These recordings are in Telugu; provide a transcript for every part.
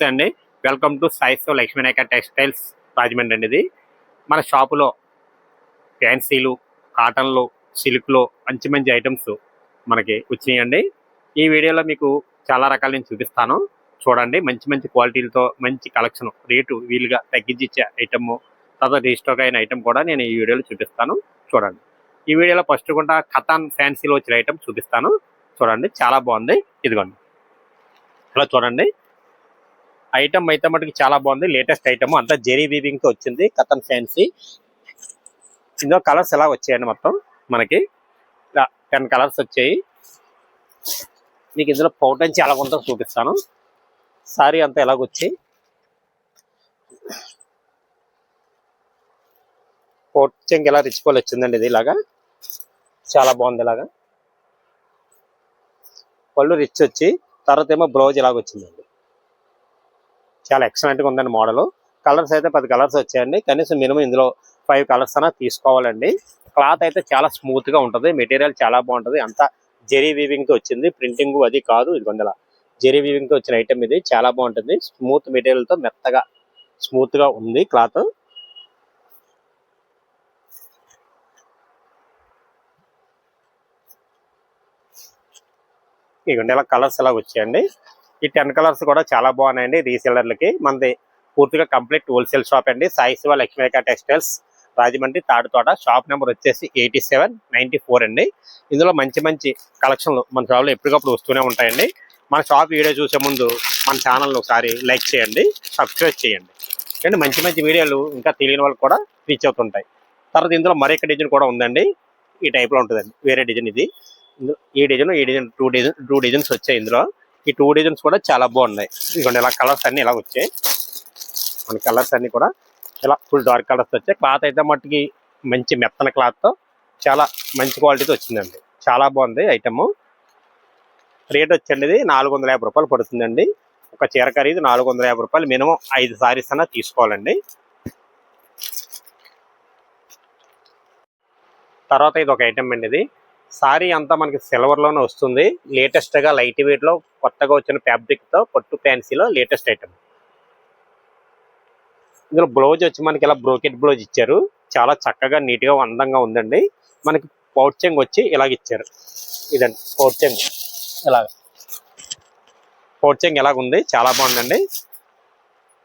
నమస్తే అండి. వెల్కమ్ టు సాయిస్తో లక్ష్మీనాయక టెక్స్టైల్స్ రాజమండ్రి అండి ఇది. మన షాపులో ఫ్యాన్సీలు కాటన్లు సిల్క్లో మంచి మంచి ఐటమ్స్ మనకి వచ్చినాయండి. ఈ వీడియోలో మీకు చాలా రకాలు నేను చూపిస్తాను. చూడండి మంచి మంచి క్వాలిటీలతో మంచి కలెక్షన్ రేటు వీలుగా తగ్గించి ఇచ్చే ఐటమ్ తర్వాత రీస్టాక్ అయిన ఐటమ్ కూడా నేను ఈ వీడియోలో చూపిస్తాను. చూడండి. ఈ వీడియోలో ఫస్ట్ కూడా కథాన్ ఫ్యాన్సీలో వచ్చిన ఐటమ్ చూపిస్తాను. చూడండి చాలా బాగుంది. ఇదిగోండి. ఇలా చూడండి. ఐటమ్ అయితే మటుకు చాలా బాగుంది. లేటెస్ట్ ఐటమ్ అంతా జెరీ వీవింగ్ వచ్చింది. కథన్ ఫ్యాన్సీ. ఇందులో కలర్స్ ఎలా వచ్చాయండి మొత్తం మనకి టెన్ కలర్స్ వచ్చాయి. మీకు ఇందులో పౌటన్ చాలా కొంత చూపిస్తాను. సారీ అంతా ఎలాగొచ్చి? పౌటంకి ఎలా రిచ్కోల్ వచ్చిందండి ఇది ఇలాగా? చాలా బాగుంది ఇలాగా. పళ్ళు రిచ్ వచ్చి తర్వాత ఏమో బ్లౌజ్ ఇలాగొచ్చిందండి చాలా ఎక్సలెంట్గా ఉందండి మోడల్ కలర్స్ అయితే పది కలర్స్ వచ్చాయండి. కనీసం మినిమం ఇందులో ఫైవ్ కలర్స్ అన్నా తీసుకోవాలండి. క్లాత్ అయితే చాలా స్మూత్గా మెటీరియల్ చాలా బాగుంటుంది. అంతా జెరీ వీవింగ్తో వచ్చింది. ప్రింటింగ్ అది కాదు. ఇది కొందల జెరీ వీవింగ్తో వచ్చిన ఐటమ్ ఇది. చాలా బాగుంటుంది. స్మూత్ మెటీరియల్తో మెత్తగా స్మూత్గా ఉంది క్లాత్ ఇదిగోండి ఇలా కలర్స్ ఎలా వచ్చాయండి. ఈ టెన్ కలర్స్ కూడా చాలా బాగున్నాయండి. రీసెలర్లకి మనది పూర్తిగా కంప్లీట్ హోల్సేల్ షాప్ అండి. Sai Shiva Lakshmirekha textiles Rajahmundry Taduthota. Shop number వచ్చేసి ఎయిటీ సెవెన్ నైంటీ ఫోర్ అండి. ఇందులో మంచి మంచి కలెక్షన్లు మన షాప్లో ఎప్పటికప్పుడు వస్తూనే ఉంటాయండి. మన షాప్ వీడియో చూసే ముందు మన ఛానల్ ఒకసారి లైక్ చేయండి సబ్స్క్రైబ్ చేయండి. అండ్ మంచి మంచి వీడియోలు ఇంకా తెలియని వాళ్ళకి కూడా రీచ్ అవుతుంటాయి. తర్వాత ఇందులో మరొక డిజైన్ కూడా ఉందండి. ఈ టైప్లో ఉంటుందండి. వేరే డిజైన్ ఇది. ఈ డిజైన్ ఈ design two design two designs వచ్చాయి ఇందులో. ఈ టూ డిజైన్స్ కూడా చాలా బాగున్నాయి. ఇదిగోండి ఇలా కలర్స్ అన్నీ ఇలా వచ్చాయి. మన కలర్స్ అన్నీ కూడా ఇలా ఫుల్ డార్క్ కలర్స్ వచ్చాయి. క్లాత్ అయితే మట్టుకి మంచి మెత్తన క్లాత్తో చాలా మంచి క్వాలిటీతో వచ్చిందండి. చాలా బాగుంది ఐటమ్ రేట్ వచ్చండి ఇది నాలుగు వందల యాభై రూపాయలు పడుతుందండి. ఒక చీర ఖరీదు నాలుగు వందల యాభై రూపాయలు. మినిమం ఐదు సారీస్ అన్నా తీసుకోవాలండి. తర్వాత ఇది ఒక ఐటమ్ అండి ఇది. సారీ అంతా మనకి సిల్వర్లోనే వస్తుంది. లేటెస్ట్గా లైట్ వెయిట్లో కొత్తగా వచ్చిన ఫ్యాబ్రిక్తో పట్టు ఫ్యాన్సీలో లేటెస్ట్ ఐటమ్ ఇందులో బ్లౌజ్ వచ్చి మనకి ఇలా బ్రోకెట్ బ్లౌజ్ ఇచ్చారు. చాలా చక్కగా నీట్గా అందంగా ఉందండి. మనకి పౌడ్చెంగ్ వచ్చి ఇలాగ ఇచ్చారు. ఇదండి పౌడ్చెంగ్ ఇలాగ. పౌడ్చెంగ్ ఇలాగ ఉంది. చాలా బాగుందండి.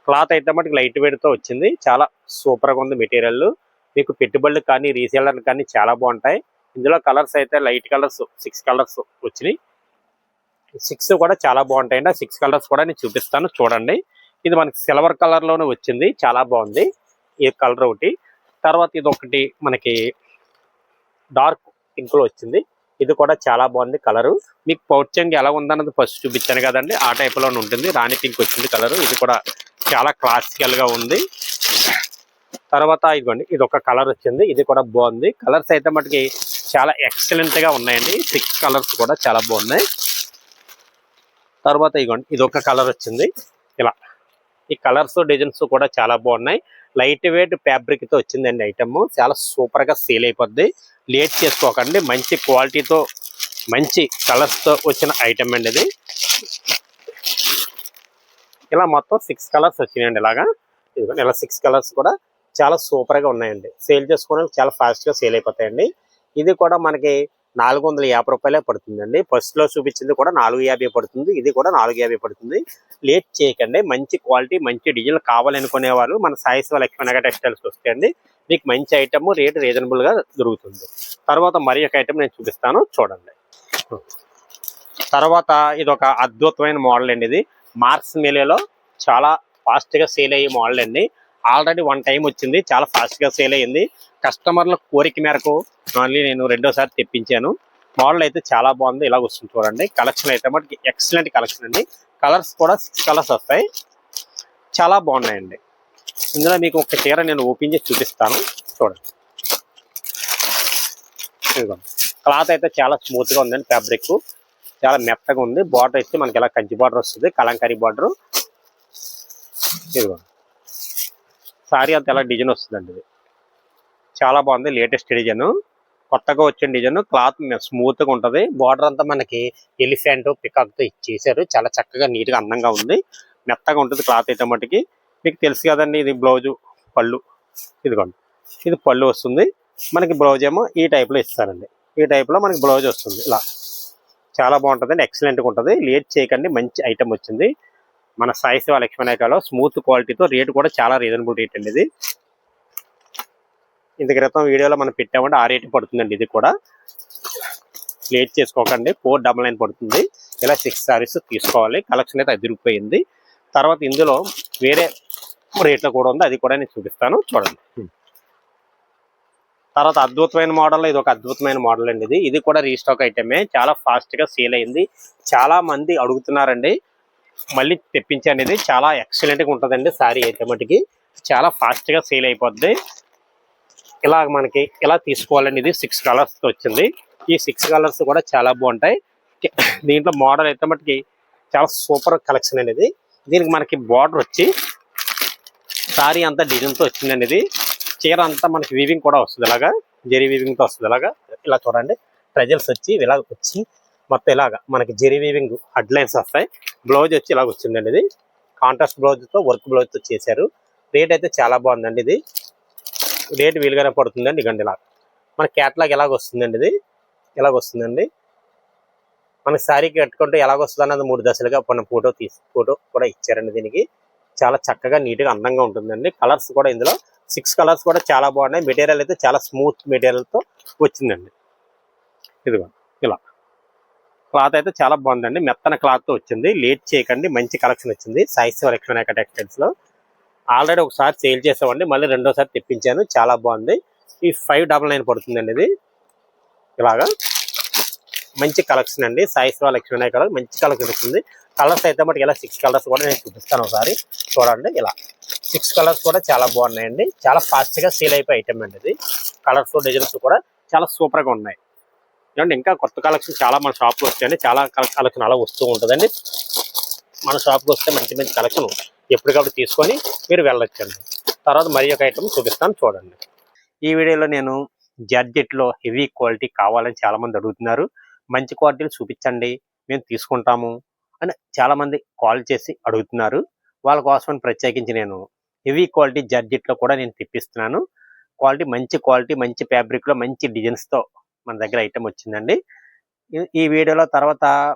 క్లాత్ అయితే మనకి లైట్ వెయిట్తో వచ్చింది. చాలా సూపర్గా ఉంది మెటీరియల్ మీకు పెట్టుబడులు కానీ రీసేలర్లు కానీ చాలా బాగుంటాయి. ఇందులో కలర్స్ అయితే లైట్ కలర్స్ సిక్స్ కలర్స్ వచ్చినాయి. సిక్స్ కూడా చాలా బాగుంటాయండి. ఆ సిక్స్ కలర్స్ కూడా నేను చూపిస్తాను చూడండి. ఇది మనకి సిల్వర్ కలర్లోనే వచ్చింది చాలా బాగుంది. ఈ కలర్ ఒకటి. తర్వాత ఇది ఒకటి మనకి డార్క్ పింక్లో వచ్చింది. ఇది కూడా చాలా బాగుంది కలర్. మీకు పౌడ్చంగ్ ఎలా ఉందన్నది ఫస్ట్ చూపించాను కదండి. ఆ టైప్లోనే ఉంటుంది. రాణి పింక్ వచ్చింది కలర్. ఇది కూడా చాలా క్లాసికల్గా ఉంది. తర్వాత ఇదిగోండి ఇది ఒక కలర్ వచ్చింది. ఇది కూడా బాగుంది. కలర్స్ అయితే మటుకి చాలా ఎక్సలెంట్గా ఉన్నాయండి. సిక్స్ కలర్స్ కూడా చాలా బాగున్నాయి. తర్వాత ఇదిగోండి ఇది ఒక కలర్ వచ్చింది. ఇలా ఈ కలర్స్ డిజైన్స్ కూడా చాలా బాగున్నాయి. లైట్ వెయిట్ ఫ్యాబ్రిక్తో వచ్చిందండి ఐటమ్ చాలా సూపర్గా సేల్ అయిపోద్ది. లేట్ చేసుకోకండి. మంచి క్వాలిటీతో మంచి కలర్స్తో వచ్చిన ఐటమ్ అండి ఇది. ఇలా మొత్తం సిక్స్ కలర్స్ వచ్చినాయండి ఇలాగా. ఇదిగోండి ఇలా సిక్స్ కలర్స్ కూడా చాలా సూపర్గా ఉన్నాయండి. సేల్ చేసుకోవడానికి చాలా ఫాస్ట్గా సేల్ అయిపోతాయండి. ఇది కూడా మనకి నాలుగు వందల యాభై రూపాయలే పడుతుందండి. ఫస్ట్లో చూపించింది కూడా నాలుగు యాభై పడుతుంది. ఇది కూడా నాలుగు యాభై పడుతుంది. లేట్ చేయకండి. మంచి క్వాలిటీ మంచి డిజైన్ కావాలనుకునే వాళ్ళు మన సాయిస్ లక్ష్మణగ టెక్స్టైల్స్ వస్తాయండి మీకు మంచి ఐటమ్ రేట్ రీజనబుల్గా దొరుకుతుంది. తర్వాత మరి ఒక ఐటమ్ నేను చూపిస్తాను. చూడండి. తర్వాత ఇది ఒక అద్భుతమైన మోడల్ అండి ఇది. మార్క్స్ మేలేలో చాలా ఫాస్ట్గా సేల్ అయ్యే మోడల్ అండి. ఆల్రెడీ వన్ టైం వచ్చింది చాలా ఫాస్ట్గా సేల్ అయ్యింది కస్టమర్ల కోరిక మేరకు మళ్ళీ నేను రెండోసారి తెప్పించాను. మోడల్ అయితే చాలా బాగుంది ఇలా వస్తుంది చూడండి. కలెక్షన్ అయితే మనకి ఎక్సలెంట్ కలెక్షన్ అండి. కలర్స్ కూడా సిక్స్ కలర్స్ వస్తాయి. చాలా బాగున్నాయండి. ఇందులో మీకు ఒక చీర నేను ఓపెన్ చేసి చూపిస్తాను. చూడండి. క్లాత్ అయితే చాలా స్మూత్గా ఉందండి ఫ్యాబ్రిక్ చాలా మెత్తగా ఉంది. బార్డర్ అయితే మనకి ఇలా కంచి బార్డర్ వస్తుంది కలంకారీ బార్డర్ ఇదిగోండి సారీ అంత ఎలా డిజైన్ వస్తుందండి ఇది. చాలా బాగుంది లేటెస్ట్ డిజైన్. కొత్తగా వచ్చిన డిజైన్. క్లాత్ స్మూత్గా బార్డర్ అంతా మనకి ఎలిఫెంట్ పికాక్తో ఇచ్చేసారు చాలా చక్కగా నీట్గా అందంగా ఉంది. మెత్తగా ఉంటుంది క్లాత్ అయితే మటుకి. మీకు తెలుసు కదండి ఇది బ్లౌజు పళ్ళు. ఇదిగోండి. ఇది పళ్ళు వస్తుంది. మనకి బ్లౌజ్ ఏమో ఈ టైప్లో ఇస్తారండి. ఈ టైప్లో మనకి బ్లౌజ్ వస్తుంది. ఇలా. చాలా బాగుంటుందండి. ఎక్సలెంట్గా ఉంటుంది. లేట్ చేయకండి. మంచి ఐటమ్ వచ్చింది. మన సాయి శివ లక్ష్మణాయకలో స్మూత్ క్వాలిటీతో రేట్ కూడా చాలా రీజనబుల్ రేట్ అండి ఇది. ఇంత క్రితం వీడియోలో మనం పెట్టామంటే ఆ రేటు పడుతుందండి ఇది కూడా. లేట్ చేసుకోకండి ఫోర్ డబల్ నైన్ పడుతుంది. ఇలా సిక్స్ సారీస్ తీసుకోవాలి. కలెక్షన్ అయితే అదిరిపోయింది. తర్వాత ఇందులో వేరే రేట్లో కూడా ఉంది. అది కూడా నేను చూపిస్తాను. చూడండి. తర్వాత అద్భుతమైన మోడల్ ఇది ఒక అద్భుతమైన మోడల్ అండి ఇది. ఇది కూడా రీస్టాక్ ఐటమే. చాలా ఫాస్ట్గా సేల్ అయింది. చాలా మంది అడుగుతున్నారండి. మళ్ళీ తెప్పించాను అనేది చాలా ఎక్సలెంట్గా ఉంటుందండి శారీ అయితే మటుకి. చాలా ఫాస్ట్గా సేల్ అయిపోద్ది. ఇలా మనకి ఇలా తీసుకోవాలండి ఇది సిక్స్ కలర్స్ వచ్చింది. ఈ సిక్స్ కలర్స్ కూడా చాలా బాగుంటాయి. దీంట్లో మోడల్ అయితే మటుకి చాలా సూపర్ కలెక్షన్ అనేది. దీనికి మనకి బార్డర్ వచ్చి సారీ అంతా డిజైన్తో వచ్చిందండి ఇది చీర అంతా మనకి వీవింగ్ కూడా వస్తుంది ఇలాగా జెరీ వీవింగ్తో వస్తుంది ఇలాగా ఇలా చూడండి. ప్రజల్స్ వచ్చి ఇలా వచ్చి మొత్తం ఇలాగా మనకి జెరీ వీవింగ్ లైన్స్ వస్తాయి. బ్లౌజ్ వచ్చి ఇలాగ వచ్చిందండి ఇది. కాంట్రాస్ట్ బ్లౌజ్తో వర్క్ బ్లౌజ్తో చేశారు. రేట్ అయితే చాలా బాగుందండి ఇది. రేట్ వీలుగానే పడుతుందండి ఇగండి ఇలా మన క్యాట్లాగ్ ఎలాగ వస్తుందండి ఇది? ఇలాగ వస్తుందండి? మనకి శారీకి కట్టుకుంటే ఎలాగొస్తుంది అన్నది మూడు దశలుగా మన ఫోటో తీసి ఫోటో కూడా ఇచ్చారండి దీనికి. చాలా చక్కగా నీట్గా అందంగా ఉంటుందండి. కలర్స్ కూడా ఇందులో సిక్స్ కలర్స్ కూడా చాలా బాగున్నాయి. మెటీరియల్ అయితే చాలా స్మూత్ మెటీరియల్తో వచ్చిందండి. ఇదిగో ఇలా. క్లాత్ అయితే చాలా బాగుందండి. మెత్తన క్లాత్ వచ్చింది. లేట్ చేయకండి. మంచి కలెక్షన్ వచ్చింది. సాయి సెలక్షన్ టెక్స్టైల్స్లో. ఆల్రెడీ ఒకసారి సేల్ చేసామండి. మళ్ళీ రెండోసారి తెప్పించాను. చాలా బాగుంది. ఈ ఫైవ్ డబల్ నైన్ పడుతుందండి ఇది. ఇలాగా. మంచి కలెక్షన్ అండి. సాయి శివ కలర్ మంచి కలెక్షన్ వచ్చింది. కలర్స్ అయితే మటుకు ఇలా సిక్స్ కలర్స్ కూడా నేను చూపిస్తాను ఒకసారి. చూడండి ఇలా. సిక్స్ కలర్స్ కూడా చాలా బాగున్నాయండి. చాలా ఫాస్ట్గా సేల్ అయిపోయి ఐటమ్ అండి ఇది. కలర్స్ డిజైన్స్ కూడా చాలా సూపర్గా ఉన్నాయి. ఏమంటే ఇంకా కొత్త కలెక్షన్ చాలా మన షాప్కి వస్తాయండి. వచ్చాయండి చాలా కలెక్షన్ అలా వస్తూ ఉంటుందండి. మన షాప్కి వస్తే మంచి మంచి కలెక్షన్ ఎప్పటికప్పుడు తీసుకొని మీరు వెళ్ళొచ్చండి. తర్వాత మరి ఒక ఐటమ్ చూపిస్తాను చూడండి. ఈ వీడియోలో నేను జార్జెట్లో హెవీ క్వాలిటీ కావాలని చాలామంది అడుగుతున్నారు. మంచి క్వాలిటీలు చూపించండి మేము తీసుకుంటాము అని చాలామంది కాల్ చేసి అడుగుతున్నారు. వాళ్ళ కోసం ప్రత్యేకించి నేను హెవీ క్వాలిటీ జార్జెట్లో కూడా నేను తెప్పిస్తున్నాను. క్వాలిటీ మంచి క్వాలిటీ మంచి ఫ్యాబ్రిక్లో మంచి డిజైన్స్తో మన దగ్గర ఐటమ్ వచ్చిందండి. ఈ- వీడియోలో తర్వాత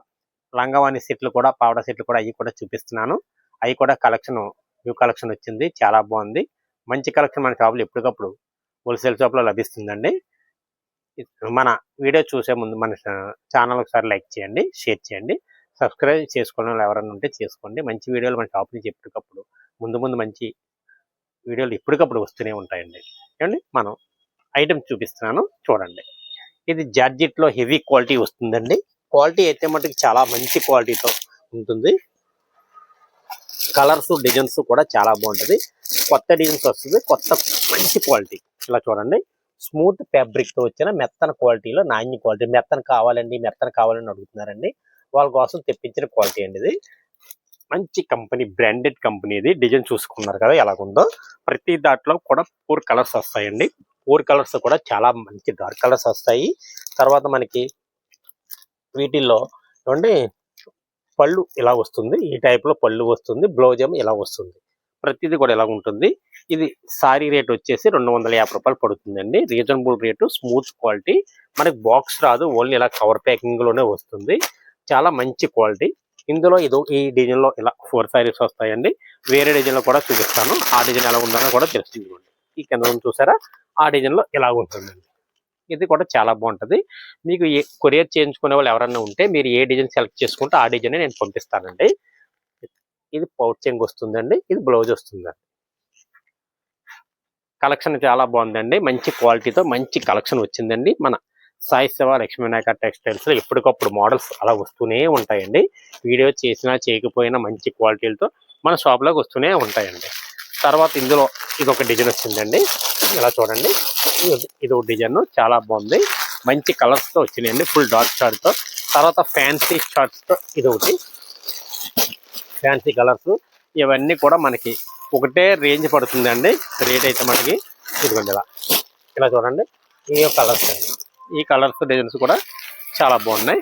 లంగవాణి సెట్లు కూడా పావడ సెట్లు కూడా అవి కూడా చూపిస్తున్నాను. అవి కూడా కలెక్షన్ న్యూ కలెక్షన్ వచ్చింది. చాలా బాగుంది. మంచి కలెక్షన్ మన షాపులో ఎప్పటికప్పుడు హోల్సేల్ షాప్లో లభిస్తుందండి. మన వీడియో చూసే ముందు మన ఛానల్ ఒకసారి లైక్ చేయండి షేర్ చేయండి. సబ్స్క్రైబ్ చేసుకోవడం వాళ్ళు ఎవరైనా ఉంటే చేసుకోండి. మంచి వీడియోలు మన షాప్ నుంచి ఎప్పటికప్పుడు ముందు ముందు మంచి వీడియోలు ఎప్పటికప్పుడు వస్తూనే ఉంటాయండి. ఏమండి? మనం ఐటమ్ చూపిస్తున్నాను. చూడండి. ఇది జార్జెట్లో హెవీ క్వాలిటీ వస్తుందండి. క్వాలిటీ అయితే మటుకు చాలా మంచి క్వాలిటీతో ఉంటుంది. కలర్స్ డిజైన్స్ కూడా చాలా బాగుంటది. కొత్త డిజైన్స్ వస్తుంది. కొత్త మంచి క్వాలిటీ. ఇలా చూడండి. స్మూత్ ఫ్యాబ్రిక్తో వచ్చిన మెత్తన క్వాలిటీలో నాణ్య క్వాలిటీ. మెత్తన కావాలండి మెత్తన కావాలని అడుగుతున్నారండి. వాళ్ళ కోసం తెప్పించిన క్వాలిటీ అండి ఇది. మంచి కంపెనీ బ్రాండెడ్ కంపెనీ ఇది. డిజైన్ చూసుకున్నారు కదా ఎలాగుందో. ప్రతి దాంట్లో కూడా పూర్ కలర్స్ వస్తాయండి. ఫోర్ కలర్స్ కూడా చాలా మంచి డార్క్ కలర్స్ వస్తాయి. తర్వాత మనకి వీటిల్లో చూడండి పళ్ళు ఇలా వస్తుంది. ఈ టైప్లో పళ్ళు వస్తుంది. బ్లౌజమ్ ఇలా వస్తుంది. ప్రతిదీ కూడా ఇలా ఉంటుంది. ఇది సారీ రేట్ వచ్చేసి రెండు వందల యాభై రూపాయలు పడుతుందండి. Reasonable rate smooth quality. మనకి బాక్స్ రాదు. ఓన్లీ ఇలా కవర్ ప్యాకింగ్లోనే వస్తుంది. చాలా మంచి క్వాలిటీ. ఇందులో ఇదో ఈ డిజైన్లో ఇలా ఫోర్ సారీస్ వస్తాయండి. వేరే డిజైన్లో కూడా చూపిస్తాను. ఆ డిజైన్ ఎలా ఉందనో కూడా తెలుస్తుంది. ఈ కింద చూసారా? ఆ డిజైన్లో ఇలా ఉంటుందండి. ఇది కూడా చాలా బాగుంటుంది. మీకు ఏ కొరియర్ చేయించుకునే వాళ్ళు ఎవరన్నా ఉంటే మీరు ఏ డిజైన్ సెలెక్ట్ చేసుకుంటే ఆ డిజైన్ నేను పంపిస్తానండి. ఇది పౌచింగ్ వస్తుందండి ఇది బ్లౌజ్ వస్తుందండి. కలెక్షన్ చాలా బాగుందండి. మంచి క్వాలిటీతో మంచి కలెక్షన్ వచ్చిందండి. మన సాయి శివ లక్ష్మీనాయక టెక్స్టైల్స్లో ఎప్పటికప్పుడు మోడల్స్ అలా వస్తూనే ఉంటాయండి. వీడియో చేసినా చేయకపోయినా మంచి క్వాలిటీలతో మన షాప్లోకి వస్తూనే ఉంటాయండి. తర్వాత ఇందులో ఇది ఒక డిజైన్ వచ్చిందండి. ఇలా చూడండి. ఇది- ఒక డిజైన్. చాలా బాగుంది. మంచి కలర్స్తో వచ్చినాయండి. ఫుల్ డార్క్ షార్ట్తో తర్వాత ఫ్యాన్సీ షార్ట్స్తో ఇది ఒకటి ఫ్యాన్సీ కలర్స్ ఇవన్నీ కూడా మనకి ఒకటే రేంజ్ పడుతుందండి. రేట్ అయితే మనకి ఇదిగోండి ఇలా. ఇలా చూడండి. ఈ కలర్స్ ఈ కలర్స్ డిజైన్స్ కూడా చాలా బాగున్నాయి.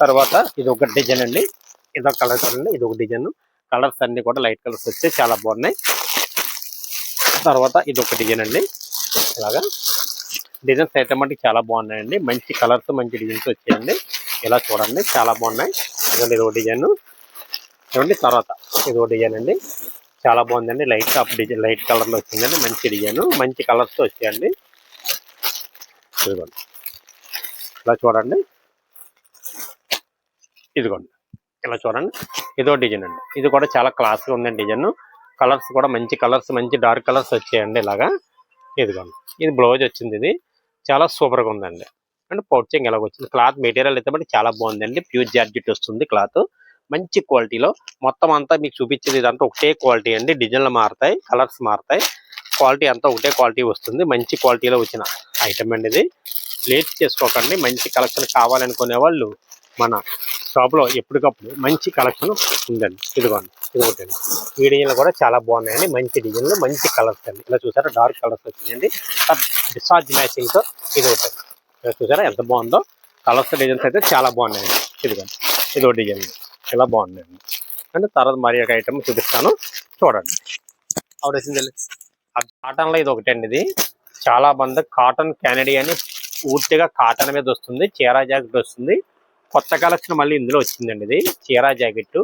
తర్వాత ఇది ఒక డిజైన్ అండి. ఇదొక కలర్ చూడండి. ఇది ఒక డిజైన్. కలర్స్ అన్ని కూడా లైట్ కలర్స్ వచ్చాయి చాలా బాగున్నాయి. తర్వాత ఇది ఒక డిజైన్ అండి. ఇలాగా డిజైన్స్ అయితే మటుకు చాలా బాగున్నాయండి. మంచి కలర్స్ మంచి డిజైన్స్ వచ్చాయండి. ఇలా చూడండి చాలా బాగున్నాయి. ఇదండి ఇదో డిజైన్. చూడండి తర్వాత ఇది డిజైన్ అండి. చాలా బాగుందండి. లైట్ టాప్ డిజైన్ లైట్ కలర్లో వచ్చిందండి. మంచి డిజైన్ మంచి కలర్స్తో వచ్చాయండి. ఇదిగోండి. ఇలా చూడండి. ఇదిగోండి. ఇలా చూడండి. ఇదో డిజైన్ అండి. ఇది కూడా చాలా క్లాస్గా ఉందండి డిజైన్. కలర్స్ కూడా మంచి కలర్స్ మంచి డార్క్ కలర్స్ వచ్చాయండి ఇలాగా. ఇదిగోండి. ఇది బ్లౌజ్ వచ్చింది ఇది. చాలా సూపర్గా ఉందండి. అండ్ పౌచింగ్ ఎలాగ వచ్చింది. క్లాత్ మెటీరియల్ అయితే మనకి చాలా బాగుందండి. ప్యూర్ జార్జెట్ వస్తుంది క్లాత్ మంచి క్వాలిటీలో మొత్తం అంతా మీకు చూపించేది ఇదంతా ఒకటే క్వాలిటీ అండి. డిజైన్లు మారుతాయి కలర్స్ మారుతాయి. క్వాలిటీ అంతా ఒకటే క్వాలిటీ వస్తుంది. మంచి క్వాలిటీలో వచ్చిన ఐటమ్ అండి ఇది. లేట్ చేసుకోకండి. మంచి కలెక్షన్ కావాలనుకునే వాళ్ళు మన షాప్లో ఎప్పటికప్పుడు మంచి కలెక్షన్ ఉందండి. ఇదిగోండి ఇది ఈ డిజైన్లు కూడా చాలా బాగున్నాయండి. మంచి డిజైన్లు మంచి కలర్స్ అండి. ఇలా చూసారా? డార్క్ కలర్స్ వచ్చినాయండి. డిసార్జ్ మ్యాచింగ్తో ఇది ఒకటి. ఇలా చూసారా? ఎంత బాగుందో? కలర్స్ డిజైన్స్ అయితే చాలా బాగున్నాయండి. ఇదిగోండి ఇది ఒక డిజైన్. ఇలా బాగున్నాయండి. అంటే తర్వాత మరి ఒక ఐటమ్ చూపిస్తాను. చూడండి. ఆవిడ ఆ కాటన్లో ఇది ఒకటి అండి ఇది. చాలా మంది కాటన్ కెనడీ అని పూర్తిగా కాటన్ మీద వస్తుంది. చీరా జాకెట్ వస్తుంది. కొత్త కలెక్షన్ మళ్ళీ ఇందులో వచ్చిందండి ఇది. చీరా జాకెట్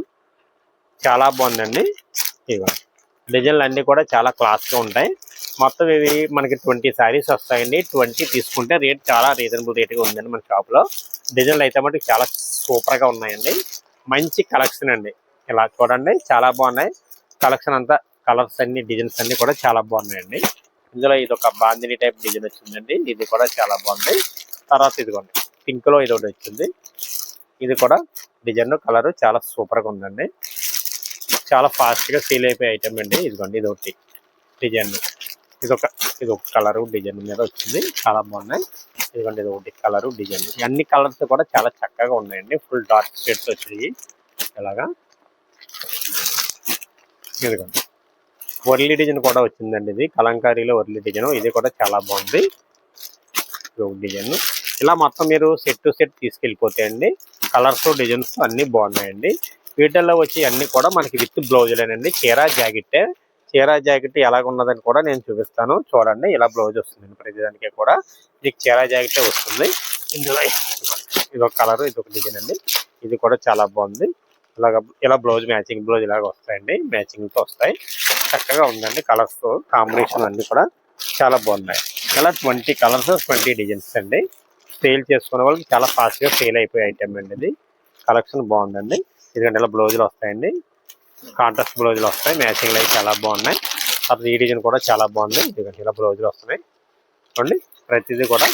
చాలా బాగుందండి. ఇదిగో డిజైన్లు అన్ని కూడా చాలా క్లాస్గా ఉంటాయి. మొత్తం ఇవి మనకి ట్వంటీ శారీస్ వస్తాయండి. ట్వంటీ తీసుకుంటే రేట్ చాలా రీజనబుల్ రేట్గా ఉందండి మన షాప్లో. డిజైన్లు అయితే మటుకు చాలా సూపర్గా ఉన్నాయండి. మంచి కలెక్షన్ అండి. ఇలా చూడండి చాలా బాగున్నాయి. కలెక్షన్ అంతా కలర్స్ అన్ని డిజైన్స్ అన్ని కూడా చాలా బాగున్నాయండి. ఇందులో ఇది ఒక బాందిని టైప్ డిజైన్ వచ్చిందండి. ఇది కూడా చాలా బాగుంది. తర్వాత ఇదిగోండి. పింక్లో ఇది ఒకటి వచ్చింది. ఇది కూడా డిజైన్ కలర్ చాలా సూపర్గా ఉందండి. చాలా ఫాస్ట్గా సేల్ అయిపోయే ఐటమ్ అండి. ఇదిగోండి ఇది ఒకటి డిజైన్. ఇది ఒక ఇది ఒక కలర్ డిజైన్ మీద వచ్చింది. చాలా బాగున్నాయి. ఇదిగోండి ఇది ఒకటి కలర్ డిజైన్. అన్ని కలర్స్ కూడా చాలా చక్కగా ఉన్నాయండి. ఫుల్ డార్క్ షేడ్స్ వచ్చాయి. ఇలాగా ఇదిగోండి. వర్లీ డిజైన్ కూడా వచ్చిందండి ఇది. కలంకారీలో వర్లీ డిజైన్. ఇది కూడా చాలా బాగుంది. ఇది ఒక డిజైన్. ఇలా మొత్తం మీరు సెట్ టు సెట్ తీసుకెళ్ళిపోతే అండి కలర్స్ డిజైన్స్ అన్నీ బాగున్నాయండి. వీటిల్లో వచ్చి అన్నీ కూడా మనకి విత్ బ్లౌజులేనండి. చీరా జాకెట్ చీరా జాకెట్ ఎలాగున్నదని కూడా నేను చూపిస్తాను. చూడండి ఇలా బ్లౌజ్ వస్తుంది ప్రతిదానికి కూడా. మీకు చీరా జాకెట్ వస్తుంది. ఇందులో ఇది ఒక కలర్ ఇది ఒక డిజైన్ అండి. ఇది కూడా చాలా బాగుంది. ఇలాగ ఇలా బ్లౌజ్ మ్యాచింగ్ బ్లౌజ్ ఇలాగ వస్తాయండి. మ్యాచింగ్తో వస్తాయి. చక్కగా ఉందండి కలర్స్ కాంబినేషన్ అన్నీ కూడా చాలా బాగున్నాయి. ఇలా ట్వంటీ కలర్స్ ట్వంటీ డిజైన్స్ అండి. సేల్ చేసుకునే వాళ్ళకి చాలా ఫాస్ట్గా సేల్ అయిపోయే ఐటమ్ అండి ఇది. కలెక్షన్ బాగుందండి. ఎందుకంటే ఇలా బ్లౌజులు వస్తాయండి. కాంట్రాస్ట్ బ్లౌజులు వస్తాయి. మ్యాచింగ్లు అవి చాలా బాగున్నాయి. తర్వాత ఈ డిజైన్ కూడా చాలా బాగుంది. ఎందుకంటే ఇలా బ్లౌజులు వస్తున్నాయి. చూడండి ప్రతిదీ కూడా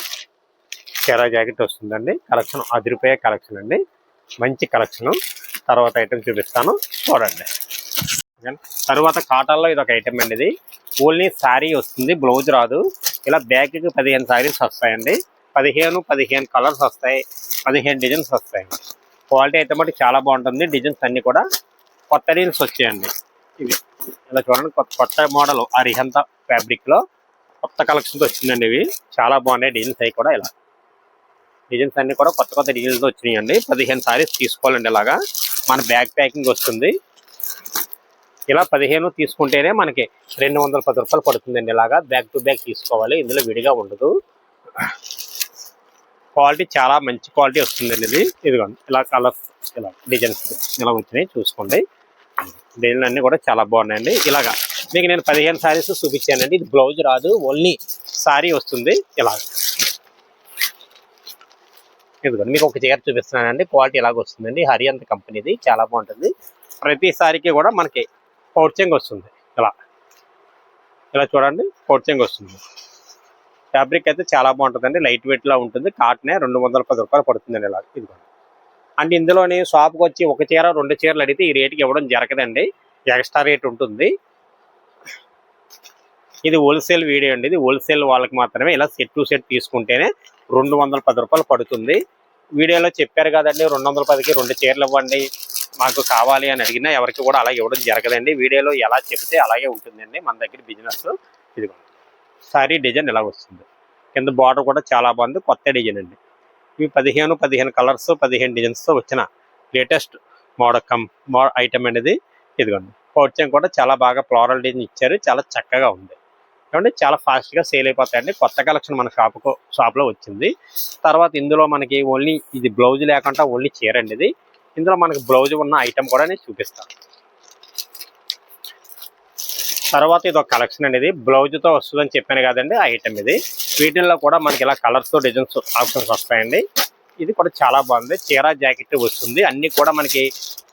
చీర జాకెట్ వస్తుందండి. కలెక్షన్ అదిరిపోయే కలెక్షన్ అండి. మంచి కలెక్షన్. తర్వాత ఐటెం చూపిస్తాను. చూడండి. తర్వాత కాటన్లో ఇది ఒక ఐటమ్ అండి ఇది. ఓన్లీ శారీ వస్తుంది. బ్లౌజ్ రాదు. ఇలా బ్యాగ్కి పదిహేను శారీస్ వస్తాయండి. పదిహేను పదిహేను కలర్స్ వస్తాయి పదిహేను డిజైన్స్ వస్తాయి. క్వాలిటీ అయితే మటు చాలా బాగుంటుంది. డిజైన్స్ అన్నీ కూడా కొత్త డిజైన్స్ వచ్చాయండి. ఇవి. ఇలా చూడండి కొత్త కొత్త మోడల్ అరిహంత ఫ్యాబ్రిక్లో కొత్త కలెక్షన్స్ వచ్చిందండి ఇవి. చాలా బాగున్నాయి డిజైన్స్ అవి కూడా ఇలా. డిజైన్స్ అన్నీ కూడా కొత్త కొత్త డిజైన్స్ వచ్చినాయండి. పదిహేను సారీస్ తీసుకోవాలండి ఇలాగా. మన బ్యాగ్ ప్యాకింగ్ వస్తుంది. ఇలా పదిహేను తీసుకుంటేనే మనకి రెండు వందల పది రూపాయలు పడుతుందండి ఇలాగా. బ్యాగ్ టు బ్యాగ్ తీసుకోవాలి. ఇందులో విడిగా ఉండదు. క్వాలిటీ చాలా మంచి క్వాలిటీ వస్తుందండి ఇది. ఇదిగోండి ఇలా కలర్స్ ఇలా డిజైన్స్ ఇలా వచ్చినాయి చూసుకోండి. డిజైన్లు అన్నీ కూడా చాలా బాగున్నాయండి. ఇలాగా మీకు నేను పదిహేను శారీస్ చూపించానండి. ఇది బ్లౌజ్ రాదు ఓన్లీ సారీ వస్తుంది. ఇలా ఇదిగోండి మీకు ఒక చీర చూపిస్తున్నానండి. క్వాలిటీ ఇలాగ వస్తుందండి. హరియంత కంపెనీది. చాలా బాగుంటుంది. ప్రతి సారీకి కూడా మనకి పౌడ్చింగ్ వస్తుంది. ఇలా. ఇలా చూడండి పౌడ్చింగ్ వస్తుంది. ఫ్యాబ్రిక్ అయితే చాలా బాగుంటుందండి. లైట్ వెయిట్ లా ఉంటుంది. కాటనే రెండు వందల పది రూపాయలు పడుతుందండి ఇలా ఇదిగోండి అంటే ఇందులోని షాప్కి వచ్చి ఒక చీర రెండు చీరలు అడిగితే ఈ రేటుకి ఇవ్వడం జరగదండి. ఎక్స్ట్రా రేట్ ఉంటుంది. ఇది హోల్సేల్ వీడియో అండి. ఇది హోల్సేల్ వాళ్ళకి మాత్రమే ఇలా సెట్ టు సెట్ తీసుకుంటేనే రెండు వందల పది రూపాయలు పడుతుంది. వీడియోలో చెప్పారు కదండి రెండు వందల పదికి రెండు చీరలు ఇవ్వండి మాకు కావాలి అని అడిగినా ఎవరికి కూడా అలాగే ఇవ్వడం జరగదండి. వీడియోలో ఎలా చెప్తే అలాగే ఉంటుందండి. మన దగ్గర బిజినెస్. ఇదిగో. సారీ డిజైన్ ఇలా వస్తుంది. కింద బార్డర్ కూడా చాలా బాగుంది కొత్త డిజైన్ అండి. ఇవి పదిహేను పదిహేను కలర్స్ పదిహేను డిజైన్స్తో వచ్చిన లేటెస్ట్ మోడకం మో ఐటమ్ అనేది ఇదిగోండి. పౌచ్యం కూడా చాలా బాగా ఫ్లోరల్ డిజైన్ ఇచ్చారు చాలా చక్కగా ఉంది. కాబట్టి చాలా ఫాస్ట్గా సేల్ అయిపోతాయండి. కొత్త కలెక్షన్ మన షాపుకు షాప్లో వచ్చింది. తర్వాత ఇందులో మనకి ఓన్లీ ఇది బ్లౌజ్ లేకుండా ఓన్లీ చీర అండి ఇది. ఇందులో మనకి బ్లౌజ్ ఉన్న ఐటమ్ కూడా నేను చూపిస్తాను. తర్వాత ఇది ఒక కలెక్షన్ అనేది. బ్లౌజ్తో వస్తుందని చెప్పాను కదండి ఆ ఐటమ్ ఇది. వీటిల్లో కూడా మనకి ఇలా కలర్స్తో డిజైన్స్ ఆప్షన్స్ వస్తాయండి. ఇది కూడా చాలా బాగుంది. చీర జాకెట్ వస్తుంది. అన్ని కూడా మనకి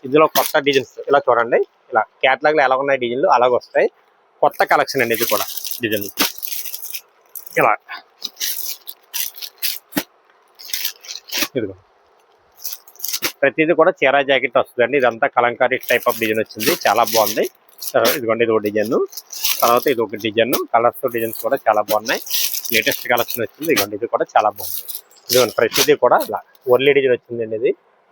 ఇందులో కొత్త డిజైన్స్ ఇలా చూడండి. ఇలా క్యాటలాగ్లో ఎలా ఉన్నాయి డిజైన్లు అలాగ వస్తాయి. కొత్త కలెక్షన్ అండి ఇది కూడా డిజైన్ ఇలా. ఇదిగో. ప్రతిదీ కూడా చీర జాకెట్ వస్తుందండి. ఇదంతా కలంకారీ టైప్ ఆఫ్ డిజైన్ వచ్చింది. చాలా బాగుంది. ఇదిగోండి ఇది ఒక డిజైన్. తర్వాత ఇది ఒక డిజైన్ కలర్స్ డిజైన్స్ కూడా చాలా బాగున్నాయి. లేటెస్ట్ కలెక్షన్ వచ్చింది. ఇదిగోండి ఇది కూడా చాలా బాగుంది. ఇదిగోండి ప్రతిదీ కూడా ఇలా ఒర్లీ డిజైన్ వచ్చిందండి ఇది.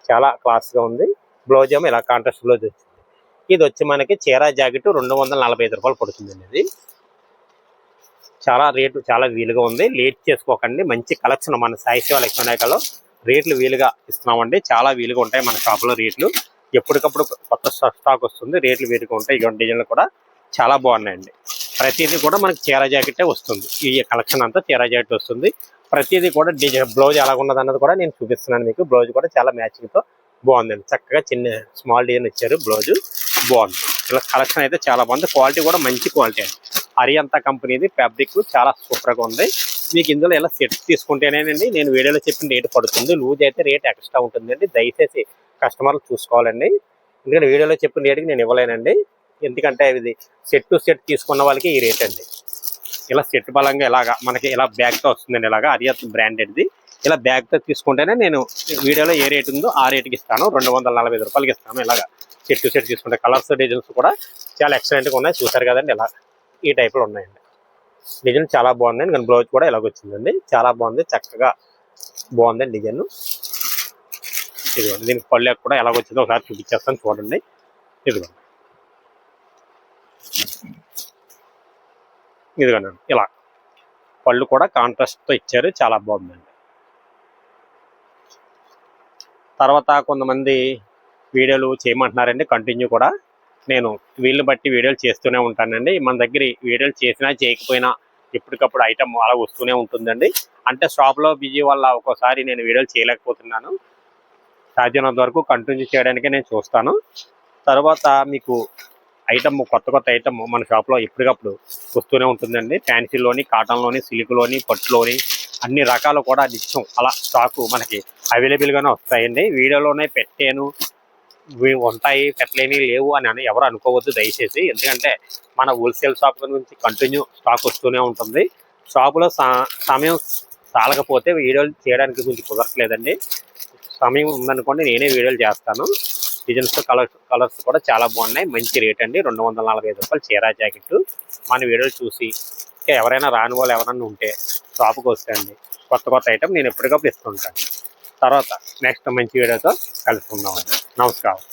చాలా క్లాస్గా ఉంది. బ్లౌజ్ ఏమో ఇలా కాంట్రాస్ట్ బ్లౌజ్ వచ్చింది ఇది వచ్చి మనకి చీర జాకెట్ రెండు వందల నలభై ఐదు రూపాయలు పడుతుందండి ఇది. చాలా రేటు చాలా వీలుగా ఉంది. లేట్ చేసుకోకండి. మంచి కలెక్షన్ మన సాయి శివ లక్ష్మీనాయకలో. రేట్లు వీలుగా ఇస్తున్నామండి. చాలా వీలుగా ఉంటాయి మన షాప్లో రేట్లు. ఎప్పటికప్పుడు కొత్త స్టాక్ వస్తుంది. రేట్లు వేరుగా ఉంటాయి. ఇటువంటి డిజైన్లు కూడా చాలా బాగున్నాయండి. ప్రతిదీ కూడా మనకి చీర జాకెటే వస్తుంది. ఈ కలెక్షన్ అంతా చీర జాకెట్ వస్తుంది. ప్రతిదీ కూడా డిజైన్ బ్లౌజ్ ఎలా ఉన్నది అన్నది కూడా నేను చూపిస్తున్నాను మీకు. బ్లౌజ్ కూడా చాలా మ్యాచింగ్తో బాగుందండి. చక్కగా చిన్న స్మాల్ డిజైన్ ఇచ్చారు. బ్లౌజ్ బాగుంది. ఇలా కలెక్షన్ అయితే చాలా బాగుంది. క్వాలిటీ కూడా మంచి క్వాలిటీ అండి. హరియంత కంపెనీది ఫ్యాబ్రిక్ చాలా సూపర్గా ఉంది. మీకు ఇందులో ఇలా సెట్ తీసుకుంటేనేనండి నేను వీడియోలో చెప్పిన రేటు పడుతుంది. లూజ్ అయితే రేట్ ఎక్స్ట్రా ఉంటుందండి. దయచేసి కస్టమర్లు చూసుకోవాలండి. ఎందుకంటే వీడియోలో చెప్పిన రేటుకి నేను ఇవ్వలేనండి. ఎందుకంటే ఇది సెట్ టు సెట్ తీసుకున్న వాళ్ళకి ఈ రేట్ అండి. ఇలా సెట్ బలంగా ఇలాగా మనకి ఇలా బ్యాగ్తో వస్తుందండి ఇలాగా. అది బ్రాండెడ్ది ఇలా బ్యాగ్తో తీసుకుంటేనే నేను వీడియోలో ఏ రేట్ ఉందో ఆ రేట్కి ఇస్తాను. రెండు వందల నలభై ఐదు రూపాయలకి ఇస్తాను ఇలాగా. సెట్ టు సెట్ తీసుకుంటే కలర్స్ డిజైన్స్ కూడా చాలా ఎక్సలెంట్గా ఉన్నాయి. చూసారు కదండి ఇలా ఈ టైప్లో ఉన్నాయండి. డిజైన్ చాలా బాగుందండి కానీ బ్లౌజ్ కూడా ఇలాగ వచ్చిందండి. చాలా బాగుంది. చక్కగా బాగుందండి డిజైన్ ఇదిగోండి దీనికి పళ్ళు కూడా ఎలా వచ్చిందో ఒకసారి చూపించేస్తాను చూడండి. ఇదిగోండి. ఇదిగోండి ఇలా. పళ్ళు కూడా కాంట్రాస్ట్తో ఇచ్చారు చాలా బాగుందండి. తర్వాత కొంతమంది వీడియోలు చేయమంటున్నారండి కంటిన్యూ కూడా. నేను వీళ్ళు బట్టి వీడియోలు చేస్తూనే ఉంటానండి. మన దగ్గర వీడియోలు చేసినా చేయకపోయినా ఎప్పటికప్పుడు ఐటమ్ అలా వస్తూనే ఉంటుందండి. అంటే షాప్లో బిజీ వల్ల ఒక్కోసారి నేను వీడియోలు చేయలేకపోతున్నాను. సాధ్యమైనంత వరకు కంటిన్యూ చేయడానికే నేను చూస్తాను. తర్వాత మీకు ఐటమ్ కొత్త కొత్త ఐటమ్ మన షాప్లో ఎప్పటికప్పుడు వస్తూనే ఉంటుందండి. ఫ్యాన్సీలోని కాటన్లోని సిల్క్లోని పట్టులోని అన్ని రకాలు కూడా నిత్యం అలా స్టాకు మనకి అవైలబుల్గానే వస్తాయండి. వీడియోలోనే పెట్టాను. ఉంటాయి పెట్టలేని లేవు అని ఎవరు అనుకోవద్దు దయచేసి. ఎందుకంటే మన హోల్సేల్ షాప్ గురించి కంటిన్యూ స్టాక్ వస్తూనే ఉంటుంది. షాపులో సమయం చాలకపోతే వీడియోలు చేయడానికి కొంచెం కుదరట్లేదండి. సమయం ఉందనుకోండి నేనే వీడియోలు చేస్తాను. డిజైన్స్ కలర్స్ కలర్స్ కూడా చాలా బాగున్నాయి. మంచి రేట్ అండి. రెండు వందల నలభై ఐదు రూపాయలు చీరా జాకెట్ మన వీడియోలు చూసి ఇంకా ఎవరైనా రాని వాళ్ళు ఎవరైనా ఉంటే షాప్కి వస్తాయండి కొత్త కొత్త ఐటమ్ నేను ఎప్పటికప్పుడు ఇస్తుంటాను. తర్వాత నెక్స్ట్ మంచి వీడియోతో కలుసుకుందామండి. నమస్కారం.